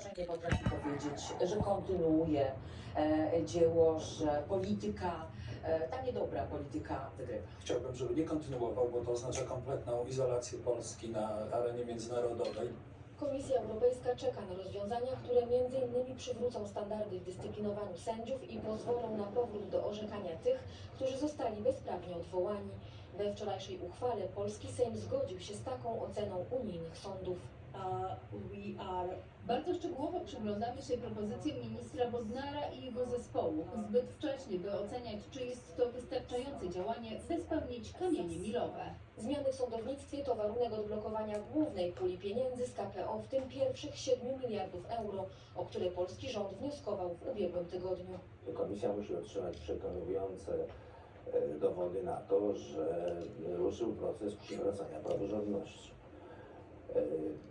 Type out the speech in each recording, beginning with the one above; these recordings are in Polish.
że nie potrafi powiedzieć, że kontynuuje e, dzieło, że polityka, e, ta niedobra polityka wygrywa. Chciałbym, żeby nie kontynuował, bo to oznacza kompletną izolację Polski na arenie międzynarodowej. Komisja Europejska czeka na rozwiązania, które m.in. przywrócą standardy w dyscyplinowaniu sędziów i pozwolą na powrót do orzekania tych, którzy zostali bezprawnie odwołani. We wczorajszej uchwale polski Sejm zgodził się z taką oceną unijnych sądów. Bardzo szczegółowo przyglądamy się propozycjom ministra Bodnara i jego zespołu. Zbyt wcześnie, by oceniać, czy jest to wystarczające działanie, by spełnić kamienie milowe. Zmiany w sądownictwie to warunek odblokowania głównej puli pieniędzy z KPO, w tym pierwszych 7 miliardów euro, o które polski rząd wnioskował w ubiegłym tygodniu. Komisja musi otrzymać przekonujące e, dowody na to, że ruszył proces przywracania praworządności. E,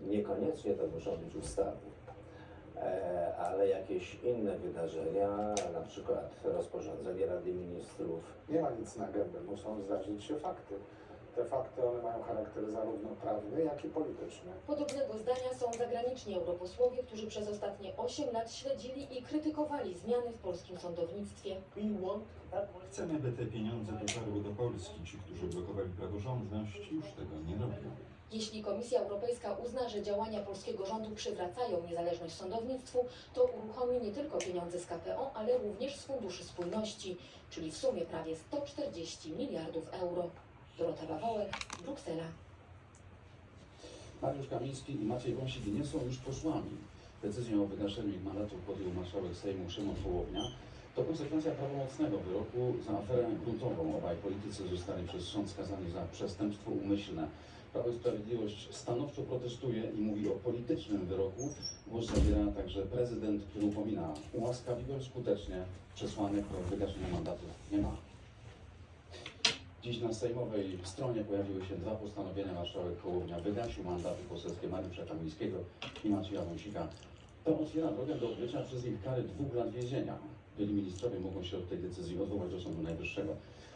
Niekoniecznie to muszą być ustawy, e, ale jakieś inne wydarzenia, na przykład rozporządzenie Rady Ministrów, Nie ma nic na gębę, muszą zdarzyć się fakty. Te fakty one mają charakter zarówno prawny, jak i polityczny. Podobnego zdania są zagraniczni europosłowie, którzy przez ostatnie 8 lat śledzili i krytykowali zmiany w polskim sądownictwie. Chcemy, by te pieniądze dotarły do Polski. Ci, którzy blokowali praworządność, już tego nie robią. Jeśli Komisja Europejska uzna, że działania polskiego rządu przywracają niezależność sądownictwu, to uruchomi nie tylko pieniądze z KPO, ale również z Funduszy Spójności, czyli w sumie prawie 140 miliardów euro. Dorota Bawołek, Bruksela. Mariusz Kamiński i Maciej Wąsik nie są już posłami. Decyzję o wygaszeniu ich mandatów podjął marszałek Sejmu Szymon Hołownia. To konsekwencja prawomocnego wyroku za aferę gruntową. Obaj politycy zostali przez sąd skazani za przestępstwo umyślne. Prawo i Sprawiedliwość stanowczo protestuje i mówi o politycznym wyroku. Głos zabiera także prezydent, który upomina, ułaskawiłem skutecznie przesłanek do wygaszenia mandatów nie ma. Dziś na sejmowej stronie pojawiły się dwa postanowienia. Marszałek Hołownia wygasił mandaty poselskie Mariusza Kamińskiego i Macieja Wąsika. To otwiera drogę do odbycia przez nich kary dwóch lat więzienia. Byli ministrowie mogą się od tej decyzji odwołać do Sądu Najwyższego.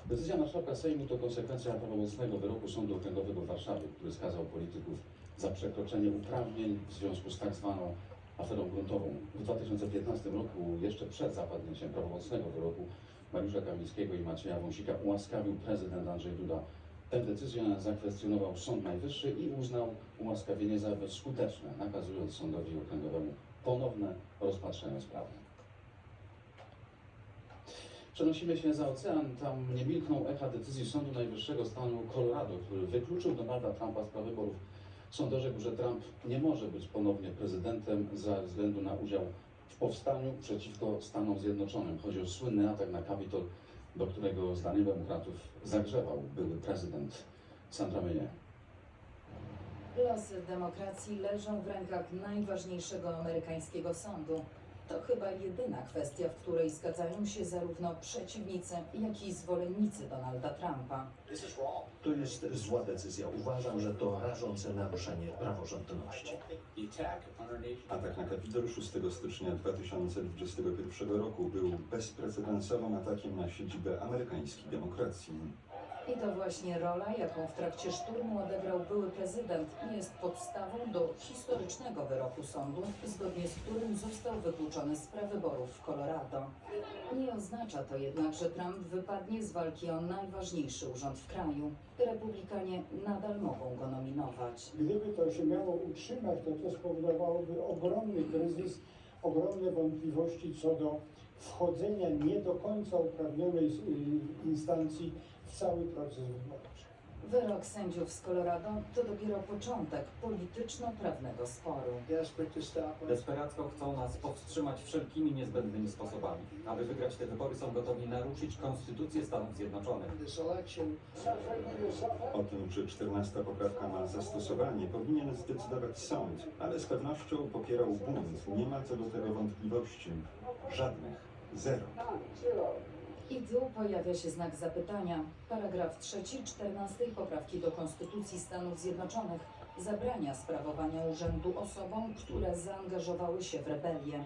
Decyzja marszałka Sejmu to konsekwencja prawomocnego wyroku Sądu Okręgowego w Warszawie, który skazał polityków za przekroczenie uprawnień w związku z tak zwaną aferą gruntową. W 2015 roku, jeszcze przed zapadnięciem prawomocnego wyroku, Mariusza Kamińskiego i Macieja Wąsika ułaskawił prezydent Andrzej Duda. Tę decyzję zakwestionował Sąd Najwyższy i uznał ułaskawienie za bezskuteczne, nakazując sądowi okręgowemu ponowne rozpatrzenie sprawy. Przenosimy się za ocean. Tam nie milkną echa decyzji Sądu Najwyższego stanu Colorado, który wykluczył Donalda Trumpa z praw wyborów. Sąd orzekł, że Trump nie może być ponownie prezydentem ze względu na udział w powstaniu przeciwko Stanom Zjednoczonym. Chodzi o słynny atak na Kapitol, do którego zdaniem demokratów zagrzewał były prezydent Sandra Meyer. Losy demokracji leżą w rękach najważniejszego amerykańskiego sądu. To chyba jedyna kwestia, w której zgadzają się zarówno przeciwnicy, jak i zwolennicy Donalda Trumpa. To jest zła decyzja. Uważam, że to rażące naruszenie praworządności. Atak na Kapitol 6 stycznia 2021 roku był bezprecedensowym atakiem na siedzibę amerykańskiej demokracji. I to właśnie rola, jaką w trakcie szturmu odegrał były prezydent, jest podstawą do historycznego wyroku sądu, zgodnie z którym został wykluczony z prawyborów w Colorado. Nie oznacza to jednak, że Trump wypadnie z walki o najważniejszy urząd w kraju. Republikanie nadal mogą go nominować. Gdyby to się miało utrzymać, to to spowodowałoby ogromny kryzys, ogromne wątpliwości co do wchodzenia nie do końca uprawnionej y, instancji cały proces wyborczy. Wyrok sędziów z Colorado to dopiero początek polityczno-prawnego sporu. Desperacko chcą nas powstrzymać wszelkimi niezbędnymi sposobami. Aby wygrać te wybory są gotowi naruszyć konstytucję Stanów Zjednoczonych. O tym, czy 14 poprawka ma zastosowanie, powinien zdecydować sąd, ale z pewnością popierał bunt. Nie ma co do tego wątpliwości. Żadnych. Zero. I pojawia się znak zapytania. Paragraf 3 14 poprawki do Konstytucji Stanów Zjednoczonych zabrania sprawowania urzędu osobom, które zaangażowały się w rebelię.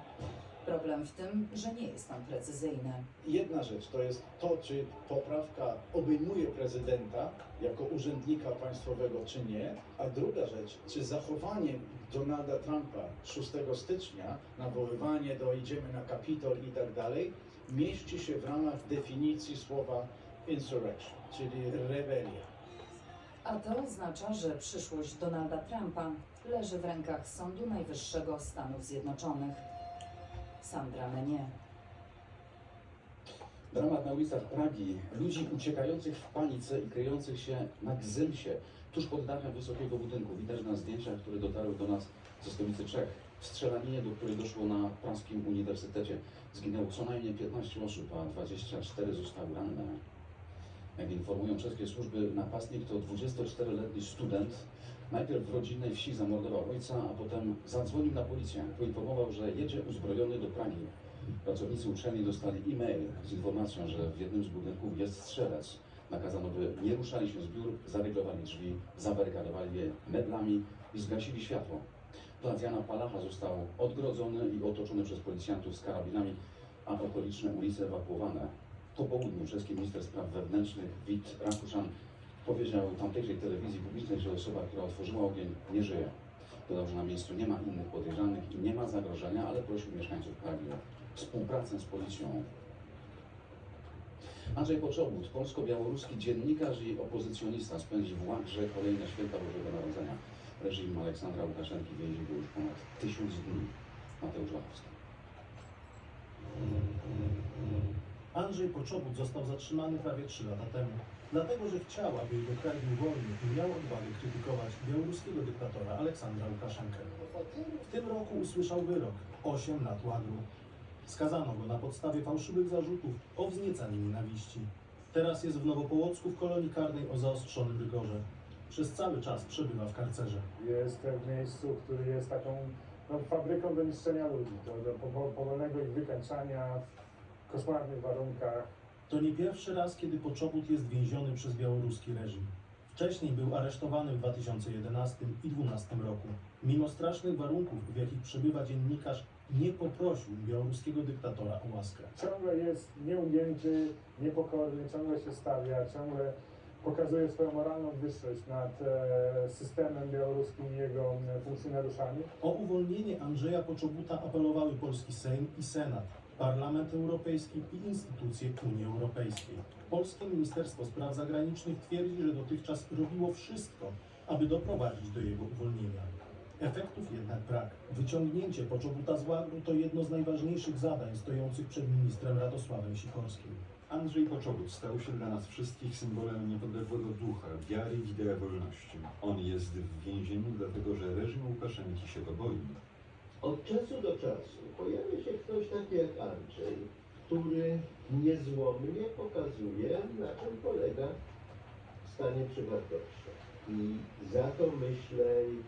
Problem w tym, że nie jest on precyzyjny. Jedna rzecz to jest to, czy poprawka obejmuje prezydenta jako urzędnika państwowego, czy nie, a druga rzecz, czy zachowanie Donalda Trumpa 6 stycznia, nawoływanie do idziemy na Kapitol i tak dalej, mieści się w ramach definicji słowa insurrection, czyli rebelia. A to oznacza, że przyszłość Donalda Trumpa leży w rękach Sądu Najwyższego Stanów Zjednoczonych. Sandra Menie. Dramat na ulicach Pragi. Ludzi uciekających w panice i kryjących się na Gzymsie, tuż pod dachem wysokiego budynku. Widać na zdjęciach, które dotarły do nas ze stolicy Czech. W strzelaninie, do której doszło na praskim uniwersytecie, zginęło co najmniej 15 osób, a 24 zostały ranne. Jak informują czeskie służby, napastnik to 24-letni student. Najpierw w rodzinnej wsi zamordował ojca, a potem zadzwonił na policję. Poinformował, że jedzie uzbrojony do Pragi. Pracownicy uczelni dostali e-mail z informacją, że w jednym z budynków jest strzelec. Nakazano, by nie ruszali się z biur, zaryglowali drzwi, zabarykadowali je meblami i zgasili światło. Jana Palacha został odgrodzony i otoczony przez policjantów z karabinami, a okoliczne ulice ewakuowane. Po południu czeski minister spraw wewnętrznych Wit Rakuszan powiedział tamtejszej telewizji publicznej, że osoba, która otworzyła ogień, nie żyje. Dodał, że na miejscu nie ma innych podejrzanych i nie ma zagrożenia, ale prosił mieszkańców Pragi współpracę z policją. Andrzej Poczobut, polsko-białoruski dziennikarz i opozycjonista, spędzi w Łagrze kolejne święta Bożego Narodzenia. Reżim Aleksandra Łukaszenki więzi go już ponad tysiąc dni. Mateusz Lachowski. Andrzej Poczobut został zatrzymany prawie 3 lata temu, dlatego że chciał, aby jego kraj był wolny i miał odwagę krytykować białoruskiego dyktatora Aleksandra Łukaszenkę. W tym roku usłyszał wyrok 8 lat łagru. Skazano go na podstawie fałszywych zarzutów o wzniecaniu nienawiści. Teraz jest w Nowopołocku w kolonii karnej o zaostrzonym rygorze. Przez cały czas przebywa w karcerze. Jest w miejscu, który jest taką no, fabryką do niszczenia ludzi, do, do powo- powolnego ich wykańczania w koszmarnych warunkach. To nie pierwszy raz, kiedy Poczobut jest więziony przez białoruski reżim. Wcześniej był aresztowany w 2011 i 2012 roku. Mimo strasznych warunków, w jakich przebywa dziennikarz, nie poprosił białoruskiego dyktatora o łaskę. Ciągle jest nieugięty, niepokorny, ciągle się stawia, ciągle pokazuje swoją moralną wyższość nad e, systemem białoruskim i jego funkcjonariuszami. O uwolnienie Andrzeja Poczobuta apelowały polski Sejm i Senat, Parlament Europejski i instytucje Unii Europejskiej. Polskie Ministerstwo Spraw Zagranicznych twierdzi, że dotychczas robiło wszystko, aby doprowadzić do jego uwolnienia. Efektów jednak brak. Wyciągnięcie Poczobuta z łagru to jedno z najważniejszych zadań stojących przed ministrem Radosławem Sikorskim. Andrzej Poczobut stał się dla nas wszystkich symbolem niepodległego ducha, wiary i idei wolności. On jest w więzieniu dlatego, że reżim Łukaszenki się go boi. Od czasu do czasu pojawia się ktoś taki jak Andrzej, który niezłomnie pokazuje, na czym polega stanie przywatności. I za to myślę,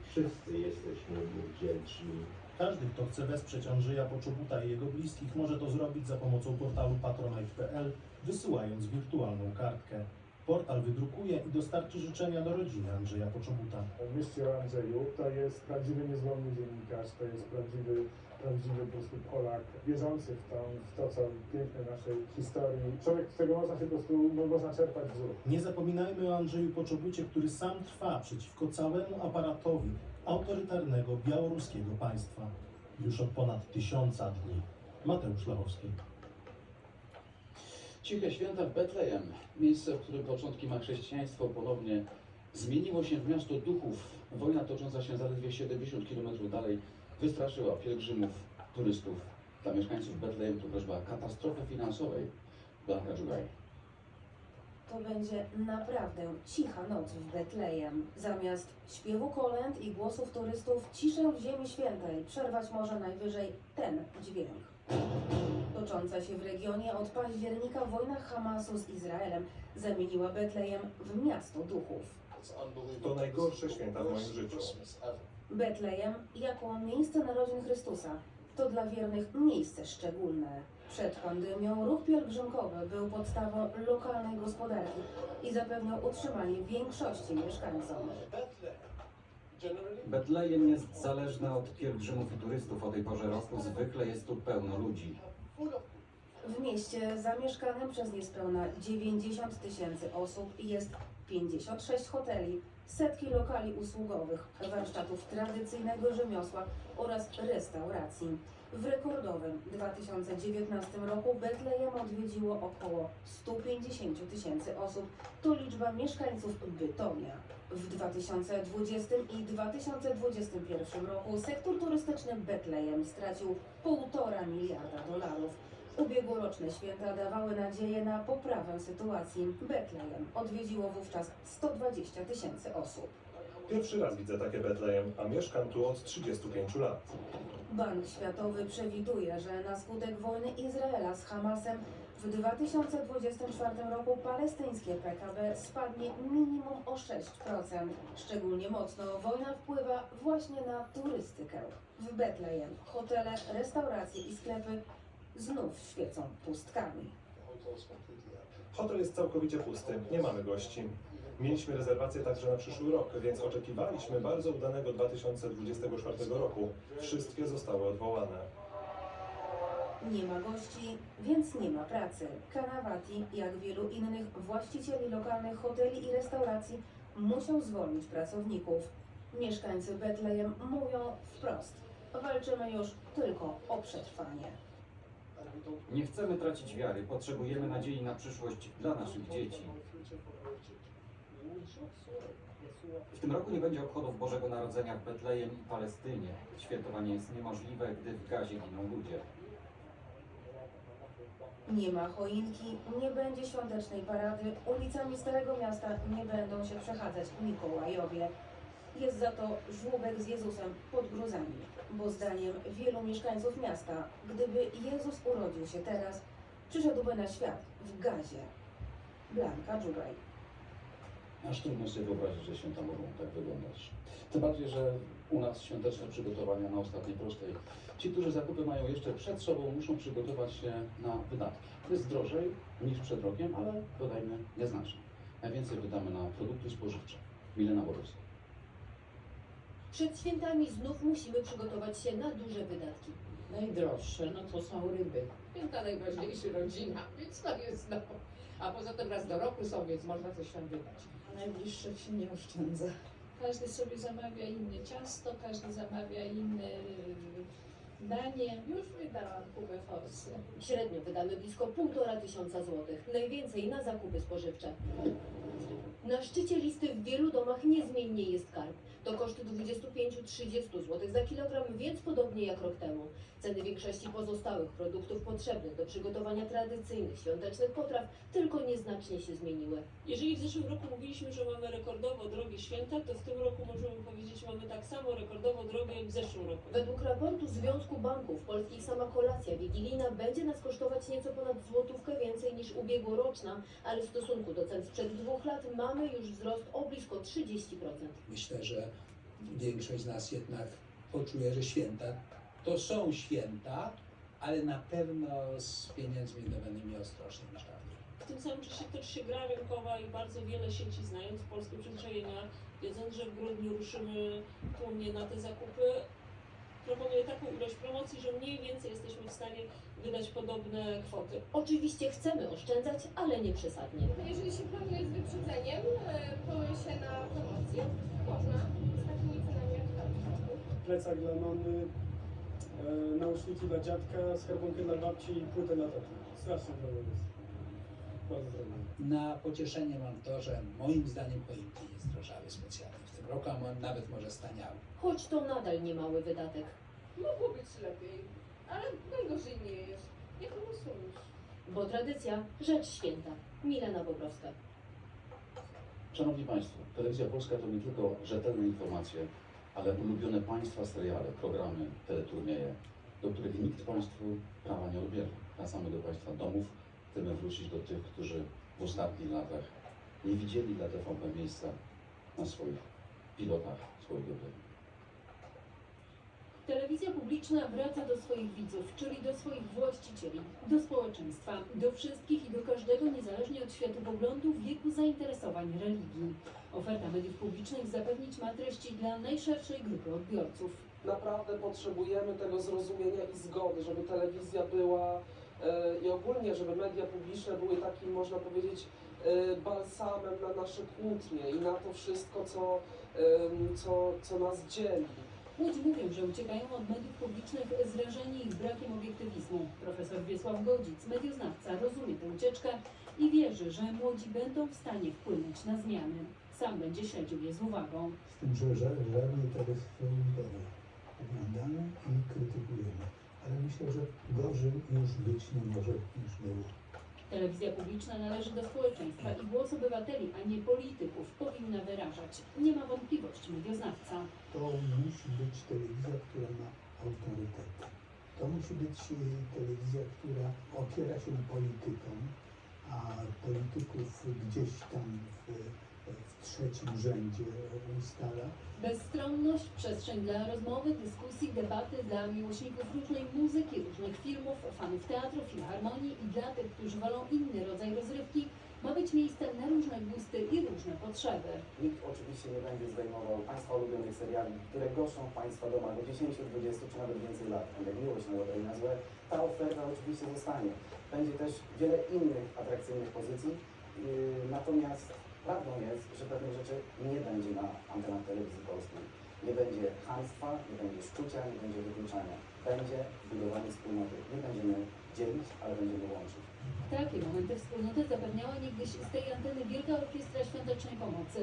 wszyscy jesteśmy mu wdzięczni. Każdy, kto chce wesprzeć Andrzeja Poczobuta i jego bliskich, może to zrobić za pomocą portalu patronite.pl, wysyłając wirtualną kartkę. Portal wydrukuje i dostarczy życzenia do rodziny Andrzeja Poczobuta. Myśli o Andrzeju to jest prawdziwy, niezłomny dziennikarz, to jest prawdziwy, prawdziwy po prostu Polak, wierzący w, tą, w to, co piękne naszej historii. Człowiek, z którego można się po prostu, mo- można czerpać wzór. Nie zapominajmy o Andrzeju Poczobucie, który sam trwa przeciwko całemu aparatowi autorytarnego białoruskiego państwa. Już od ponad tysiąca dni. Mateusz Lachowski. Ciche święta w Betlejem, miejsce, w którym początki ma chrześcijaństwo, ponownie zmieniło się w miasto duchów. Wojna tocząca się zaledwie 70 km dalej wystraszyła pielgrzymów, turystów. Dla mieszkańców Betlejem to groźba katastrofy finansowej. Blanka Dżugaj. To będzie naprawdę cicha noc w Betlejem. Zamiast śpiewu kolęd i głosów turystów, ciszę w Ziemi Świętej przerwać może najwyżej ten dźwięk. Tocząca się w regionie od października wojna Hamasu z Izraelem zamieniła Betlejem w miasto duchów. To najgorsze święta w moim życiu. Betlejem jako miejsce narodzin Chrystusa to dla wiernych miejsce szczególne. Przed pandemią ruch pielgrzymkowy był podstawą lokalnej gospodarki i zapewniał utrzymanie większości mieszkańcom. Betlejem jest zależny od pielgrzymów i turystów o tej porze roku. Zwykle jest tu pełno ludzi. W mieście zamieszkanym przez niespełna 90 tysięcy osób jest 56 hoteli, setki lokali usługowych, warsztatów tradycyjnego rzemiosła oraz restauracji. W rekordowym 2019 roku Betlejem odwiedziło około 150 tysięcy osób. To liczba mieszkańców Bytomia. W 2020 i 2021 roku sektor turystyczny Betlejem stracił 1,5 miliarda dolarów. Ubiegłoroczne święta dawały nadzieję na poprawę sytuacji. Betlejem odwiedziło wówczas 120 tysięcy osób. Pierwszy raz widzę takie Betlejem, a mieszkam tu od 35 lat. Bank Światowy przewiduje, że na skutek wojny Izraela z Hamasem w 2024 roku palestyńskie PKB spadnie minimum o 6%. Szczególnie mocno wojna wpływa właśnie na turystykę. W Betlejem hotele, restauracje i sklepy znów świecą pustkami. Hotel jest całkowicie pusty, nie mamy gości. Mieliśmy rezerwacje także na przyszły rok, więc oczekiwaliśmy bardzo udanego 2024 roku. Wszystkie zostały odwołane. Nie ma gości, więc nie ma pracy. Kanawati, jak wielu innych właścicieli lokalnych hoteli i restauracji, muszą zwolnić pracowników. Mieszkańcy Betlejem mówią wprost: walczymy już tylko o przetrwanie. Nie chcemy tracić wiary. Potrzebujemy nadziei na przyszłość dla naszych dzieci. W tym roku nie będzie obchodów Bożego Narodzenia w Betlejem i Palestynie. Świętowanie jest niemożliwe, gdy w gazie giną ludzie. Nie ma choinki, nie będzie świątecznej parady, ulicami Starego Miasta nie będą się przechadzać Mikołajowie. Jest za to żłóbek z Jezusem pod gruzami, bo zdaniem wielu mieszkańców miasta, gdyby Jezus urodził się teraz, przyszedłby na świat w gazie. Blanka Dżubaj. Aż trudno sobie wyobrazić, że święta mogą tak wyglądać. Tym bardziej, że u nas świąteczne przygotowania na ostatniej prostej. Ci, którzy zakupy mają jeszcze przed sobą, muszą przygotować się na wydatki. Jest drożej niż przed rokiem, ale dodajmy nieznacznie. Najwięcej wydamy na produkty spożywcze. Milena Borowska. Przed świętami znów musimy przygotować się na duże wydatki. Najdroższe, no to są ryby. Święta najważniejsze rodzina, więc to jest no. A poza tym raz do roku są, więc można coś tam wydać. Najbliższych się nie oszczędza. Każdy sobie zamawia inne ciasto, każdy zamawia inne danie. Już wydałam kubę forsy. Średnio wydamy blisko 1,5 tysiąca złotych, najwięcej na zakupy spożywcze. Na szczycie listy w wielu domach niezmiennie jest karp. To koszt 25-30 zł za kilogram, więc podobnie jak rok temu. Ceny większości pozostałych produktów potrzebnych do przygotowania tradycyjnych świątecznych potraw tylko nieznacznie się zmieniły. Jeżeli w zeszłym roku mówiliśmy, że mamy rekordowo drogie święta, to w tym roku możemy powiedzieć, mamy tak samo rekordowo drogie jak w zeszłym roku. Według raportu Związku Banków Polskich sama kolacja wigilijna będzie nas kosztować nieco ponad złotówkę więcej niż ubiegłoroczna, ale w stosunku do cen sprzed dwóch lat mamy już wzrost o blisko 30%. Myślę, że większość z nas jednak poczuje, że święta to są święta, ale na pewno z pieniędzmi wydawanymi ostrożnie niż dawniej. W tym samym czasie toczy się gra rynkowa i bardzo wiele sieci, znając polskie przyzwyczajenia, wiedząc, że w grudniu ruszymy tłumnie na te zakupy, proponuje taką ilość promocji, że mniej więcej jesteśmy w stanie wydać podobne kwoty. Oczywiście chcemy oszczędzać, ale nie przesadnie. Jeżeli się planuje z wyprzedzeniem, e, powołuje się na promocję, można z takimi cenami jak. Plecak dla mamy, e, nauczniki dla dziadka, skarbonkę dla babci i płytę dla taty. Strasznie drogo jest. Na pocieszenie mam to, że moim zdaniem choinki nie zdrożały specjalnie w tym roku, a mo- nawet może staniały. Choć to nadal niemały wydatek. Mogło być lepiej, ale najgorzej nie jest. Jak to sojusz? Bo tradycja, rzecz święta. Milena Bobrowska. Szanowni Państwo, Telewizja Polska to nie tylko rzetelne informacje, ale ulubione Państwa seriale, programy, teleturnieje, do których nikt Państwu prawa nie odbierze. Wracamy do Państwa domów, chcemy wrócić do tych, którzy w ostatnich latach nie widzieli dla TVP miejsca na swoich pilotach swojego domu. Telewizja publiczna wraca do swoich widzów, czyli do swoich właścicieli, do społeczeństwa, do wszystkich i do każdego niezależnie od światopoglądu, wieku, zainteresowań, religii. Oferta mediów publicznych zapewnić ma treści dla najszerszej grupy odbiorców. Naprawdę potrzebujemy tego zrozumienia i zgody, żeby telewizja była i ogólnie, żeby media publiczne były takim, można powiedzieć, e, balsamem na nasze kłótnie i na to wszystko, co, co, co nas dzieli. Młodzi mówią, że uciekają od mediów publicznych zrażeni ich brakiem obiektywizmu. Profesor Wiesław Godzic, medioznawca, rozumie tę ucieczkę i wierzy, że młodzi będą w stanie wpłynąć na zmiany. Sam będzie śledził je z uwagą. Z tym, że ża- żadnej telefonidowej oglądamy i krytykujemy. Ale myślę, że gorzej już być nie może niż było. Telewizja publiczna należy do społeczeństwa i głos obywateli, a nie polityków, powinna wyrażać. Nie ma wątpliwości medioznawca. To musi być telewizja, która ma autorytet. To musi być e, telewizja, która opiera się polityką, a polityków gdzieś tam w, w trzecim rzędzie ustala. Bezstronność, przestrzeń dla rozmowy, dyskusji, debaty dla miłośników różnej muzyki, różnych filmów, fanów teatru, filharmonii i dla tych, którzy wolą inny rodzaj rozrywki, ma być miejscem na różne gusty i różne potrzeby. Nikt oczywiście nie będzie zdejmował Państwa ulubionych seriali, które goszczą Państwa domach do 10, 20 czy nawet więcej lat. Jak miłość na loterii na złe, ta oferta oczywiście zostanie. Będzie też wiele innych atrakcyjnych pozycji, yy, natomiast prawdą jest, że pewnych rzeczy nie będzie na antenach telewizji polskiej. Nie będzie chamstwa, nie będzie szczucia, nie będzie wykluczania. Będzie budowanie wspólnoty. Nie będziemy dzielić, ale będziemy łączyć. Takie momenty wspólnoty zapewniała niegdyś z tej anteny Wielka Orkiestra Świątecznej Pomocy.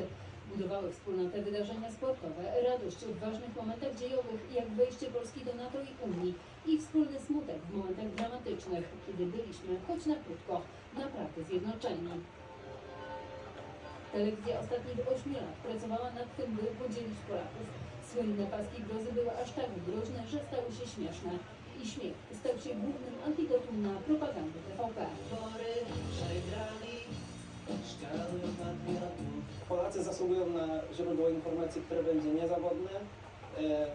Budowały wspólnotę wydarzenia sportowe, radość w ważnych momentach dziejowych, jak wejście Polski do NATO i Unii i wspólny smutek w momentach dramatycznych, kiedy byliśmy, choć na krótko, naprawdę zjednoczeni. Telewizja ostatnich 8 lat pracowała nad tym, by podzielić Polaków. Słynne paski grozy były aż tak groźne, że stały się śmieszne. I śmiech stał się głównym antidotum na propagandę TVP. Polacy zasługują na źródło informacji, które będzie niezawodne. E,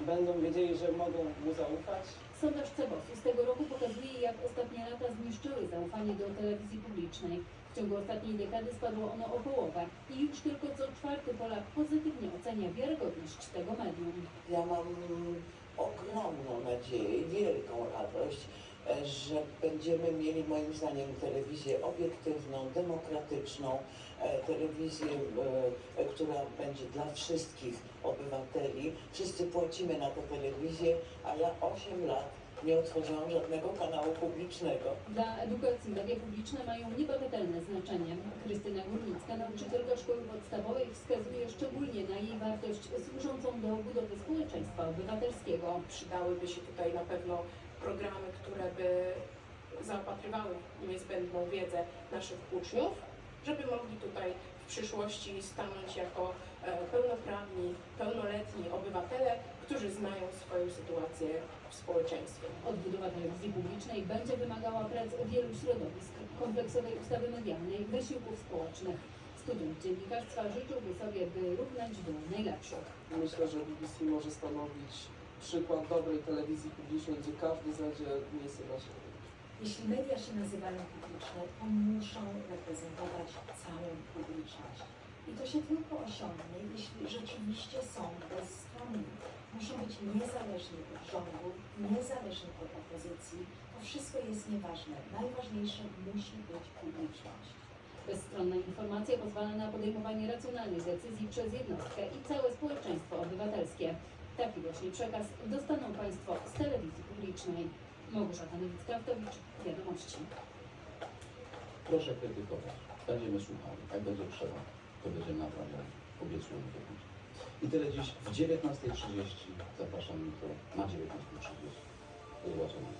będą wiedzieli, że mogą mu zaufać. Sondaż Cebosu z tego roku pokazuje, jak ostatnie lata zniszczyły zaufanie do telewizji publicznej. W ciągu ostatniej dekady spadło ono o połowę i już tylko co czwarty Polak pozytywnie ocenia wiarygodność tego medium. Ja mam ogromną nadzieję wielką radość, e, że będziemy mieli moim zdaniem telewizję obiektywną, demokratyczną, e, telewizję, e, która będzie dla wszystkich obywateli. Wszyscy płacimy na tę telewizję, a ja 8 lat nie otworzyłam żadnego kanału publicznego. Dla edukacji media publiczne mają niebagatelne znaczenie. Krystyna Górnicka, nauczycielka szkoły podstawowej, wskazuje szczególnie na jej wartość służącą do budowy społeczeństwa obywatelskiego. Przydałyby się tutaj na pewno programy, które by zaopatrywały niezbędną wiedzę naszych uczniów, żeby mogli tutaj przyszłości stanąć jako e, pełnoprawni, pełnoletni obywatele, którzy znają swoją sytuację w społeczeństwie. Odbudowa telewizji publicznej będzie wymagała prac wielu środowisk, kompleksowej ustawy medialnej, wysiłków społecznych. Student dziennikarstwa życzyłby sobie, by równać do najlepszych. Myślę, że BBC może stanowić przykład dobrej telewizji publicznej, gdzie każdy znajdzie miejsce dla siebie. Jeśli media się nazywają publiczne, to muszą reprezentować całą publiczność. I to się tylko osiągnie, jeśli rzeczywiście są bezstronni. Muszą być niezależni od rządu, niezależni od opozycji. To wszystko jest nieważne. Najważniejsze musi być publiczność. Bezstronna informacja pozwala na podejmowanie racjonalnych decyzji przez jednostkę i całe społeczeństwo obywatelskie. Taki właśnie przekaz dostaną Państwo z telewizji publicznej. Małgorzata Nowicka-Wdowicz, Wiadomości. Proszę krytykować. Będziemy słuchali. Jak będzie trzeba, to będziemy naprawiali. Obiecujemy to będzie. I tyle dziś w 19.30. Zapraszam jutro na 19.30. Do zobaczenia.